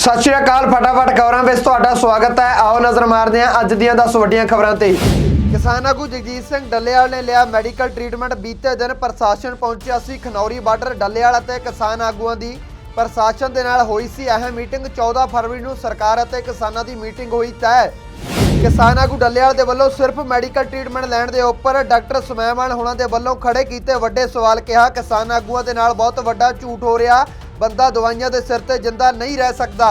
ਸਤਿ ਸ਼੍ਰੀ ਅਕਾਲ, ਫਟਾਫਟ ਖਬਰਾਂ ਵਿੱਚ ਤੁਹਾਡਾ ਸਵਾਗਤ ਹੈ। ਆਓ ਨਜ਼ਰ ਮਾਰਦੇ ਹਾਂ ਅੱਜ ਦੀਆਂ 10 ਵੱਡੀਆਂ ਖਬਰਾਂ ਤੇ। ਕਿਸਾਨ ਆਗੂ ਜਗਜੀਤ ਸਿੰਘ ਡੱਲੇਵਾਲ ਨੇ ਲਿਆ ਮੈਡੀਕਲ ਟ੍ਰੀਟਮੈਂਟ। ਬੀਤੇ ਦਿਨ ਪ੍ਰਸ਼ਾਸਨ ਪਹੁੰਚਿਆ ਸੀ ਖਨੌਰੀ ਬਾਰਡਰ ਡੱਲੇਵਾਲ ਅਤੇ ਕਿਸਾਨ ਆਗੂਆਂ ਦੀ। ਪ੍ਰਸ਼ਾਸਨ ਦੇ ਨਾਲ ਹੋਈ ਸੀ ਅਹਿਮ ਮੀਟਿੰਗ। 14 ਫਰਵਰੀ ਨੂੰ ਸਰਕਾਰ ਅਤੇ ਕਿਸਾਨਾਂ ਦੀ ਮੀਟਿੰਗ ਹੋਈ ਤੈਅ ਕਿਸਾਨ ਆਗੂ ਡੱਲੇਵਾਲ ਦੇ ਵੱਲੋਂ ਸਿਰਫ ਮੈਡੀਕਲ ਟ੍ਰੀਟਮੈਂਟ ਲੈਣ ਦੇ ਉੱਪਰ ਡਾਕਟਰ ਸੁਮੈਮਾਨ ਹੋਣਾ ਦੇ ਵੱਲੋਂ ਖੜੇ ਕੀਤੇ ਵੱਡੇ ਸਵਾਲ ਕਿਹਾ। ਕਿਸਾਨ ਆਗੂਆਂ ਦੇ ਨਾਲ ਬਹੁਤ ਵੱਡਾ ਝੂਠ ਹੋ ਰਿਹਾ। ਬੰਦਾ ਦਵਾਈਆਂ ਦੇ ਸਿਰ ਤੇ ਜਿੰਦਾ ਨਹੀਂ ਰਹਿ ਸਕਦਾ।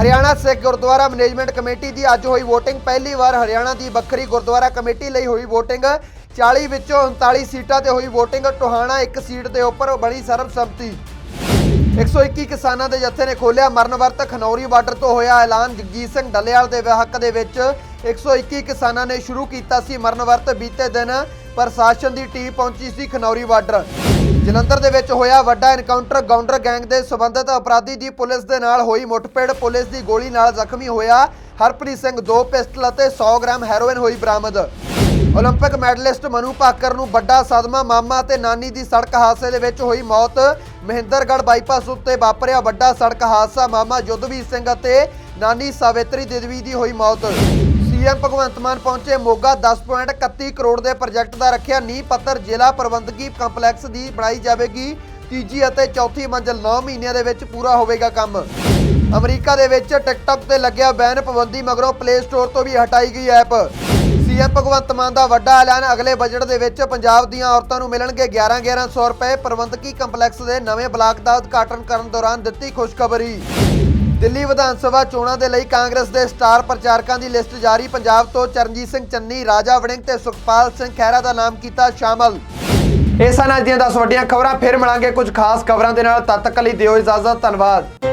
ਹਰਿਆਣਾ ਸਿੱਖ ਗੁਰਦੁਆਰਾ ਮੈਨੇਜਮੈਂਟ ਕਮੇਟੀ ਦੀ ਅੱਜ ਹੋਈ VOTING ਪਹਿਲੀ ਵਾਰ ਹਰਿਆਣਾ ਦੀ ਵੱਖਰੀ ਗੁਰਦੁਆਰਾ ਕਮੇਟੀ ਲਈ ਹੋਈ VOTING 40 ਵਿੱਚੋਂ 39 ਸੀਟਾਂ ਤੇ ਹੋਈ VOTING ਟੋਹਾਣਾ ਇੱਕ ਸੀਟ ਦੇ ਉੱਪਰ ਬਣੀ ਸਰਬਸੰਮਤੀ। 121 ਕਿਸਾਨਾਂ ਦੇ ਜੱਥੇ ਨੇ ਖੋਲਿਆ ਮਰਨ ਵਰਤ। ਖਨੌਰੀ ਬਾਰਡਰ ਤੋਂ ਹੋਇਆ ਐਲਾਨ। ਜਗਜੀਤ ਸਿੰਘ ਡੱਲੇਵਾਲ ਦੇ ਹੱਕ ਦੇ ਵਿੱਚ 121 ਕਿਸਾਨਾਂ ਨੇ ਸ਼ੁਰੂ ਕੀਤਾ ਸੀ ਮਰਨ ਵਰਤ ਬੀਤੇ ਦਿਨ। ਪ੍ਰਸ਼ਾਸਨ ਦੀ ਟੀਮ ਪਹੁੰਚੀ ਸੀ ਖਨੌਰੀ ਬਾਰਡਰ। ਜਲੰਧਰ ਦੇ ਵਿੱਚ ਹੋਇਆ ਵੱਡਾ ਐਨਕਾਊਂਟਰ ਗੌਂਡਰ ਗੈਂਗ ਦੇ ਸਬੰਧਤ ਅਪਰਾਧੀ ਦੀ ਪੁਲਿਸ ਦੇ ਨਾਲ ਹੋਈ ਮੁੱਠਭੇੜ ਪੁਲਿਸ ਦੀ ਗੋਲੀ ਨਾਲ ਜ਼ਖਮੀ ਹੋਇਆ ਹਰਪ੍ਰੀਤ ਸਿੰਘ ਦੋ ਪਿਸਟਲ ਅਤੇ 100 ਗ੍ਰਾਮ ਹੈਰੋਇਨ ਹੋਈ ਬਰਾਮਦ 올림픽 ਮੈਡਲਿਸਟ ਮਨੂ ਭਾਕਰ ਨੂੰ ਵੱਡਾ ਸਦਮਾ ਮਾਮਾ ਅਤੇ ਨਾਨੀ ਦੀ ਸੜਕ ਹਾਦਸੇ ਦੇ ਵਿੱਚ ਹੋਈ ਮੌਤ ਮਹਿੰਦਰਗੜ੍ਹ ਬਾਈਪਾਸ ਉੱਤੇ ਵਾਪਰਿਆ ਵੱਡਾ ਸੜਕ ਹਾਦਸਾ ਮਾਮਾ ਜੁੱਧਵੀਰ ਸਿੰਘ ਅਤੇ ਨਾਨੀ ਸਾਵਿਤਰੀ ਦੇਵੀ ਦੀ ਹੋਈ ਮੌਤ ਸੀਐਮ ਭਗਵੰਤ ਮਾਨ ਪਹੁੰਚੇ ਮੋਗਾ 10.31 ਕਰੋੜ ਦੇ ਪ੍ਰੋਜੈਕਟ ਦਾ ਰੱਖਿਆ। ਨੀਂਹ ਪੱਤਰ ਜ਼ਿਲ੍ਹਾ ਪ੍ਰਬੰਧਕੀ ਕੰਪਲੈਕਸ ਦੀ ਬਣਾਈ ਜਾਵੇਗੀ। ਤੀਜੀ ਅਤੇ ਚੌਥੀ ਮੰਜ਼ਲ 9 ਮਹੀਨਿਆਂ ਦੇ ਵਿੱਚ ਪੂਰਾ ਹੋਵੇਗਾ ਕੰਮ। ਅਮਰੀਕਾ ਦੇ ਵਿੱਚ ਟਿਕਟੌਕ ਤੇ ਲੱਗਿਆ ਬੈਨ ਪਾਬੰਦੀ ਮਗਰੋਂ ਪਲੇ ਸਟੋਰ ਤੋਂ ਵੀ ਹਟਾਈ ਗਈ ਐਪ। ਸੀਐਮ ਭਗਵੰਤ ਮਾਨ ਦਾ ਵੱਡਾ ਐਲਾਨ ਅਗਲੇ ਬਜਟ ਦੇ ਵਿੱਚ ਪੰਜਾਬ ਦੀਆਂ ਔਰਤਾਂ ਨੂੰ ਮਿਲਣਗੇ 11 1100 ਰੁਪਏ ਪ੍ਰਬੰਧਕੀ ਕੰਪਲੈਕਸ ਦੇ ਨਵੇਂ ਬਲਾਕ ਦਾ ਉਦਘਾਟਨ ਕਰਨ ਦੌਰਾਨ ਦਿੱਤੀ ਖੁਸ਼ਖਬਰੀ। ਦਿੱਲੀ ਵਿਧਾਨ ਸਭਾ ਚੋਣਾਂ ਦੇ ਲਈ ਕਾਂਗਰਸ ਦੇ ਸਟਾਰ ਪ੍ਰਚਾਰਕਾਂ ਦੀ ਲਿਸਟ ਜਾਰੀ। ਪੰਜਾਬ ਤੋਂ ਚਰਨਜੀਤ ਸਿੰਘ ਚੰਨੀ, ਰਾਜਾ ਵੜਿੰਗ ਤੇ ਸੁਖਪਾਲ ਸਿੰਘ ਖਹਿਰਾ ਦਾ ਨਾਮ ਕੀਤਾ ਸ਼ਾਮਲ। ਇਹ ਸਨ ਅੱਜ ਦੀਆਂ 10 ਵੱਡੀਆਂ ਖਬਰਾਂ। ਫਿਰ ਮਿਲਾਂਗੇ ਕੁਝ ਖਾਸ ਖਬਰਾਂ ਦੇ ਨਾਲ। ਤਦ ਤੱਕ ਲਈ ਦਿਓ ਇਜਾਜ਼ਤ। ਧੰਨਵਾਦ।